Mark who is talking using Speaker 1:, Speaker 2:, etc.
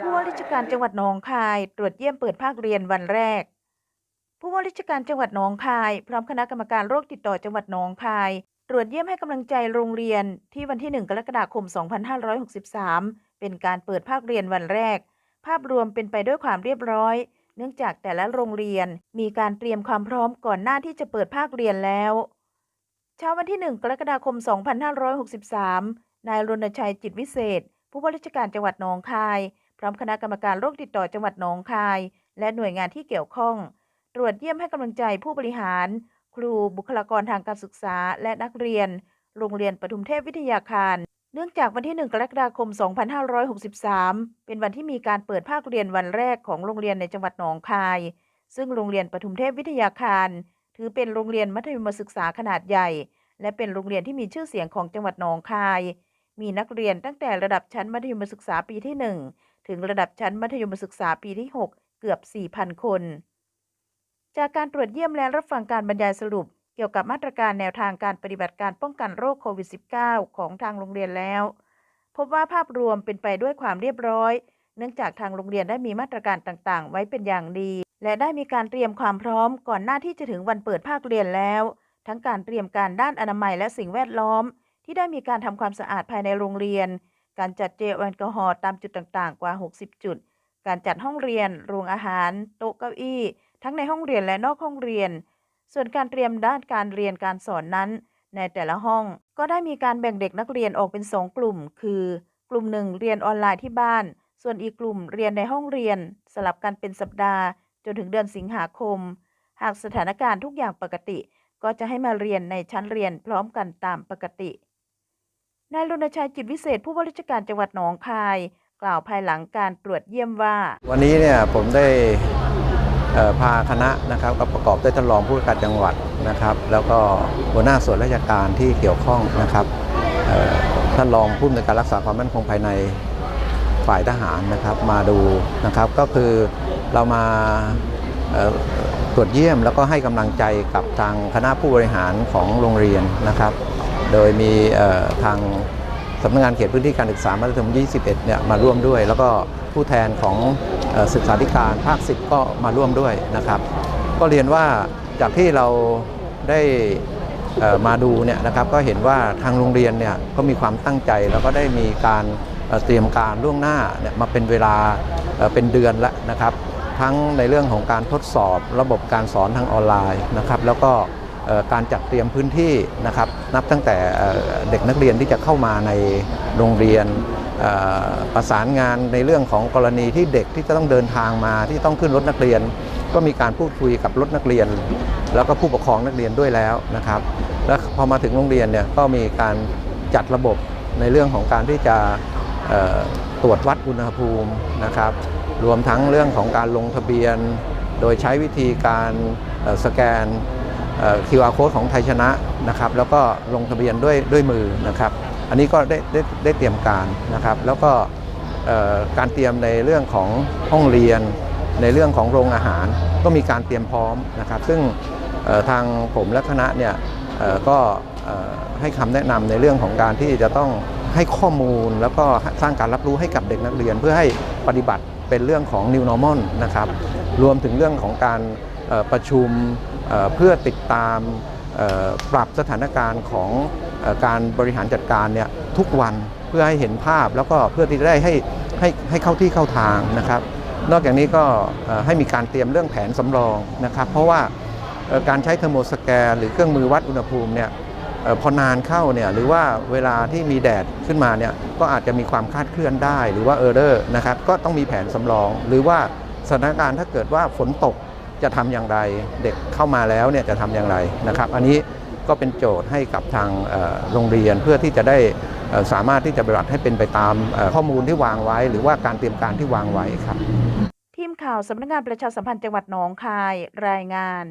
Speaker 1: ผู้ว่าราชการจังหวัดหนองคาย ตรวจเยี่ยมเปิดภาคเรียนวันแรก ผู้ว่าราชการจังหวัดหนองคาย พร้อมคณะกรรมการโรคติดต่อจังหวัดหนองคาย ตรวจเยี่ยมให้กำลังใจโรงเรียนที่วันที่ 1 กรกฎาคม 2563 เป็นการเปิดภาคเรียนวันแรก ภาพรวมเป็นไปด้วยความเรียบร้อย เนื่องจากแต่ละโรงเรียนมีการเตรียมความพร้อมก่อนหน้าที่จะเปิดภาคเรียนแล้วเช้าวันที่ 1 กรกฎาคม 2563 นายรณชัยจิตวิเศษ ผู้ว่าราชการจังหวัดหนองคาย พร้อมคณะกรรมการโรคติดต่อจังหวัดหนองคาย และหน่วยงานที่เกี่ยวข้อง ตรวจเยี่ยมให้กำลังใจผู้บริหาร ครูบุคลากรทางการศึกษาและนักเรียน โรงเรียนปทุมเทพวิทยาคาร เนื่องจากวันที่ 1 กรกฎาคม 2563 เป็นวันที่มีการเปิดภาคเรียนวันแรกของโรงเรียนในจังหวัดหนองคาย ซึ่งโรงเรียนปทุมเทพวิทยาคาร ถือเป็นโรงเรียนมัธยมศึกษาขนาดใหญ่ และเป็นโรงเรียนที่มีชื่อเสียงของจังหวัดหนองคาย มีนักเรียนตั้งแต่ระดับชั้นมัธยมศึกษาปีที่ 1 ถึงระดับชั้นมัธยมศึกษาปีที่ 6 เกือบ 4,000 คน จากการตรวจเยี่ยมและรับฟังการบรรยายสรุป เกี่ยวกับมาตรการแนวทางการปฏิบัติการป้องกันโรคโควิด -19 ของทางโรงเรียนแล้ว พบว่าภาพรวมเป็นไปด้วยความเรียบร้อย เนื่องจากทางโรงเรียนได้มีมาตรการต่างๆ ไว้เป็นอย่างดี และได้มีการเตรียมความพร้อมก่อนหน้าที่จะถึงวันเปิดภาคเรียนแล้ว ทั้งการเตรียมการด้านอนามัยและสิ่งแวดล้อม ที่ได้มีการทำความสะอาดภายในโรงเรียน การจัดเจลแอลกอฮอล์ตามจุดต่างๆ กว่า 60 จุด การจัดห้องเรียน โรงอาหาร โต๊ะเก้าอี้ ทั้งในห้องเรียนและนอกห้องเรียน ส่วนการเตรียมด้านการเรียนการสอนนั้น ในแต่ละห้องก็ได้มีการแบ่งเด็กนักเรียนออกเป็น 2 กลุ่ม คือ กลุ่มหนึ่งเรียนออนไลน์ที่บ้าน ส่วนอีกกลุ่มเรียนในห้องเรียน สลับกันเป็นสัปดาห์ จนถึงเดือนสิงหาคม หากสถานการณ์ทุกอย่างปกติ ก็จะให้มาเรียนในชั้นเรียนพร้อมกันตามปกติ นายรณชัยจิตวิเศษผู้ว่าราชการจังหวัดหนองคาย กล่าวภายหลังการตรวจเยี่ยมว่า
Speaker 2: วันนี้เนี่ยผมได้เอ่อพาคณะนะครับก็ประกอบด้วยท่านรองผู้ว่าการจังหวัดนะครับ แล้วก็หัวหน้าส่วนราชการที่เกี่ยวข้องนะครับเอ่อท่านรองผู้อำนวยการรักษาความมั่นคงภายในฝ่ายทหารนะครับมาดูนะครับ ก็คือเรามาเอ่อตรวจเยี่ยมแล้วก็ให้กำลังใจกับทางคณะผู้บริหารของโรงเรียนนะครับ โดยมีทางสำนักงานเขตพื้นที่การศึกษามัธยม 21 เนี่ยมาร่วมด้วย แล้วก็ผู้แทนของศึกษาธิการภาค 10 ก็มาร่วมด้วยนะครับ ก็เรียนว่าจากที่เราได้มาดูเนี่ยนะครับก็เห็นว่าทางโรงเรียนเนี่ยก็มีความตั้งใจแล้วก็ได้มีการเตรียมการล่วงหน้าเนี่ยมาเป็นเวลาเป็นเดือนแล้วนะครับ ทั้งในเรื่องของการทดสอบระบบการสอนทางออนไลน์นะครับ แล้วก็การจัดเตรียมพื้นที่นะครับ นับตั้งแต่เด็กนักเรียนที่จะเข้ามาในโรงเรียนประสานงานในเรื่องของกรณีที่เด็กที่จะต้องเดินทางมาที่ต้องขึ้นรถนักเรียน ก็มีการพูดคุยกับรถนักเรียน แล้วก็ผู้ปกครองนักเรียนด้วยแล้วนะครับ แล้วพอมาถึงโรงเรียนเนี่ยก็มีการจัดระบบในเรื่องของการที่จะตรวจวัดอุณหภูมินะครับ รวมทั้งเรื่องของการลงทะเบียน โดยใช้วิธีการสแกน QR code ของไทยชนะนะครับแล้วก็ลงทะเบียนด้วยด้วยมือนะครับ อันนี้ก็ได้ได้ได้เตรียมการนะครับ แล้วก็การเตรียมในเรื่องของห้องเรียน ในเรื่องของโรงอาหาร ก็มีการเตรียมพร้อมนะครับ ซึ่งทางผมและคณะเนี่ยก็ให้คำแนะนำในเรื่องของการที่จะต้องให้ข้อมูลแล้วก็สร้างการรับรู้ให้กับเด็กนักเรียน เพื่อให้ปฏิบัติเป็นเรื่องของ New Normal นะครับ รวมถึงเรื่องของการประชุม เพื่อติดตามปรับสถานการณ์ของอการบริหารจัดการเนี่ยทุกวันเพื่อให้เห็นภาพแล้วก็เพื่อที่จะได้ให้ให้ให้เข้าที่เข้าทางนะครับ นอกจากนี้ก็ให้มีการเตรียมเรื่องแผนสำรองนะครับ เพราะว่าการใช้เทอร์โมสแกนหรือเครื่องมือวัดอุณหภูมิเนี่ยออพอนานเข้าเนี่ยหรือว่าเวลาที่มีแดดขึ้นมาเนี่ยก็อาจจะมีความคลาดเคลื่อนได้ หรือว่าเออร์เรอร์นะครับก็ต้องมีแผนสำรอง หรือว่าสถานการณ์ถ้าเกิดว่าฝนตก จะทำอย่างไร เด็กเข้ามาแล้วเนี่ยจะทำอย่างไรนะครับ อันนี้ก็เป็นโจทย์ให้กับทางโรงเรียนเพื่อที่จะได้สามารถที่จะปฏิบัติให้เป็นไปตามข้อมูลที่วางไว้ หรือว่าการเตรียมการที่วางไว้ครับ
Speaker 1: ทีมข่าวสำนักงานประชาสัมพันธ์จังหวัดหนองคายรายงาน